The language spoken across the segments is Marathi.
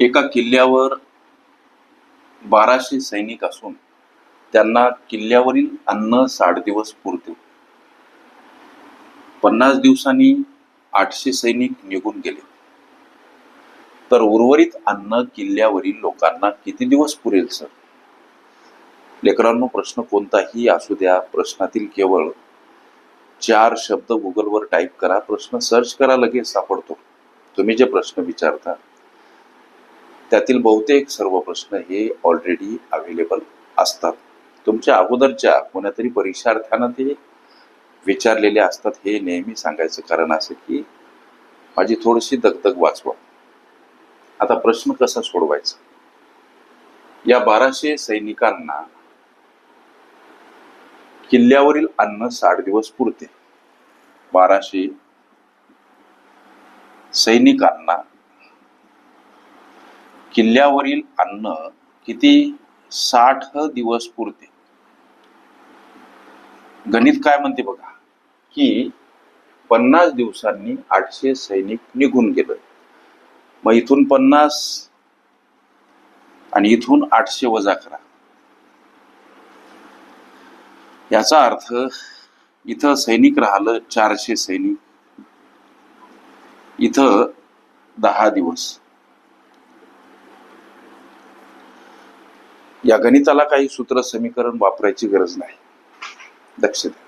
एका किल्ल्यावर बाराशे सैनिक असून त्यांना किल्ल्यावरील अन्न साठ दिवस पुरते. पन्नास दिवसांनी आठशे सैनिक निघून गेले. तर उर्वरित अन्न किल्ल्यावरील लोकांना किती दिवस पुरेल सर? लेकरांनो प्रश्न कोणताही असू द्या. प्रश्नातील केवळ चार शब्द गुगलवर टाईप करा. प्रश्न सर्च करा लगेच सापडतो. तुम्ही जे प्रश्न विचारता त्यातील बहुतेक सर्व प्रश्न हे ऑलरेडी अवेलेबल असतात. तुमच्या अगोदरच्या कोणातरी परीक्षार्थ्यांना ते विचारलेले असतात हे नेहमी सांगायचं कारण असं की माझी थोडीशी दगदग वाचवा. आता प्रश्न कसा सोडवायचा? या बाराशे सैनिकांना किल्ल्यावरील अन्न साठ दिवस पुरते. बाराशे सैनिकांना किल्ल्यावरील अन्न किती साठ दिवस पुरते? गणित काय म्हणते बघा की पन्नास दिवसांनी आठशे सैनिक निघून गेलं. मग इथून पन्नास आणि इथून आठशे वजा करा. याचा अर्थ इथं सैनिक राहिलं चारशे सैनिक. इथं दहा दिवस. या गणिताला काही सूत्र समीकरण वापरायची गरज नाही. लक्ष द्या.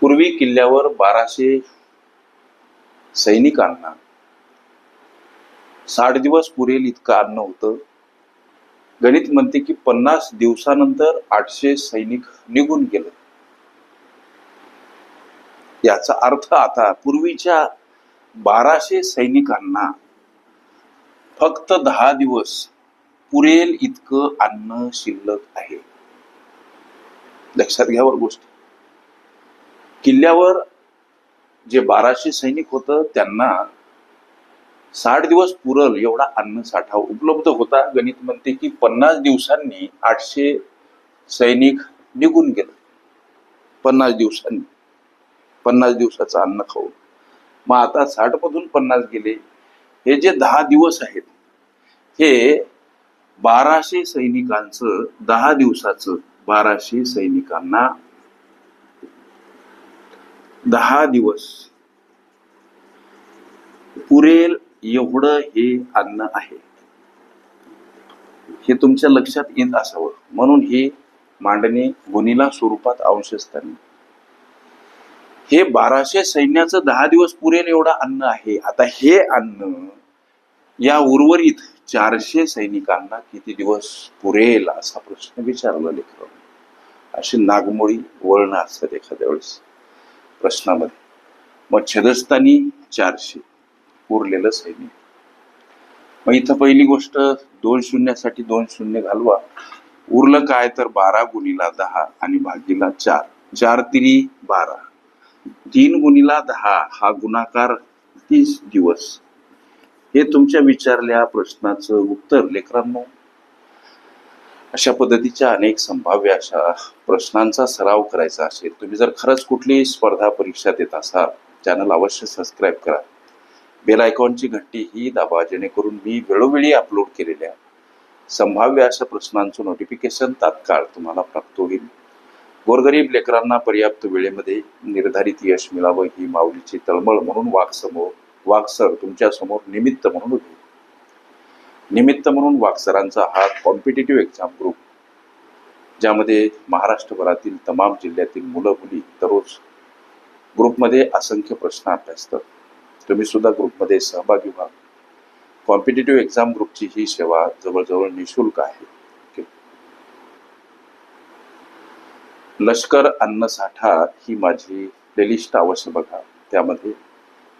पूर्वी किल्ल्यावर बाराशे सैनिकांना साठ दिवस पुरेल इतकं अन्न होतं. गणित म्हणते की पन्नास दिवसानंतर आठशे सैनिक निघून गेलं. याचा अर्थ आता पूर्वीच्या बाराशे सैनिकांना फक्त दहा दिवस पुरेल इतकं अन्न शिल्लक आहे. लक्षात घ्यावर गोष्ट. किल्ल्यावर जे बाराशे सैनिक होत त्यांना साठ दिवस पुरल एवढा अन्न साठा उपलब्ध होता. गणित म्हणते की पन्नास दिवसांनी आठशे सैनिक निघून गेलं. पन्नास दिवसांनी. पन्नास दिवसाचं अन्न खाऊन. मग आता साठ मधून पन्नास गेले. हे जे दहा दिवस आहेत हे बाराशे सैनिकांचं दहा दिवसाचं बाराशे सैनिकांना दहा दिवस. पुरेल एवढं हे अन्न आहे. हे तुमच्या लक्षात येत असावं. म्हणून हे मांडणे गुणीला स्वरूपात अंशस्थानी हे बाराशे सैन्याचं दहा दिवस पुरेल एवढं अन्न आहे. आता हे अन्न या उर्वरित चारशे सैनिकांना किती दिवस पुरेल असा प्रश्न विचारला लेखक अशी नागमोळी वळण असतात एखाद्या वेळेस प्रश्नामध्ये. मग छेदस्थानी चारशे उरलेलं सैनिक. मग इथं पहिली गोष्ट दोन शून्यासाठी दोन शून्य घालवा. उरलं काय तर बारा गुणीला दहा आणि भागीला चार. चार तिरी बारा. तीन गुणीला दहा हा गुणाकार तीस दिवस. हे तुमच्या विचारल्या प्रश्नाचं उत्तर लेकरांनो अशा पद्धतीच्या अनेक संभाव्य अशा प्रश्नांचा सराव करायचा असेल तुम्ही जर खरंच कुठलीही स्पर्धा परीक्षा देत असाल चॅनल अवश्य सबस्क्राईब करा. बेल आयकॉनची घंटी ही दाबा जेणेकरून मी वेळोवेळी अपलोड केलेल्या संभाव्य अशा प्रश्नांचं नोटिफिकेशन तात्काळ तुम्हाला प्राप्त होईल. गोरगरीब लेकरांना पर्याप्त वेळेमध्ये निर्धारित यश मिळावं ही माऊलीची तळमळ म्हणून वाघ समोर वाक्सर तुमच्यासमोर निमित्त म्हणून उभे. निमित्त म्हणून वाक्सरांचा हा कॉम्पिटेटिव्ह एक्झाम ग्रुप ज्यामध्ये महाराष्ट्रभरातील तमाम जिल्ह्यातील मुलं मुली दररोज ग्रुपमध्ये असंख्य प्रश्न अभ्यासतात. तुम्ही सुद्धा ग्रुपमध्ये सहभागी व्हा. कॉम्पिटेटिव्ह एक्झाम ग्रुपची ही सेवा जवळजवळ निशुल्क आहे. ओके. लष्कर अन्नसाठा ही माझी प्लेलिस्ट अवश्य बघा. त्यामध्ये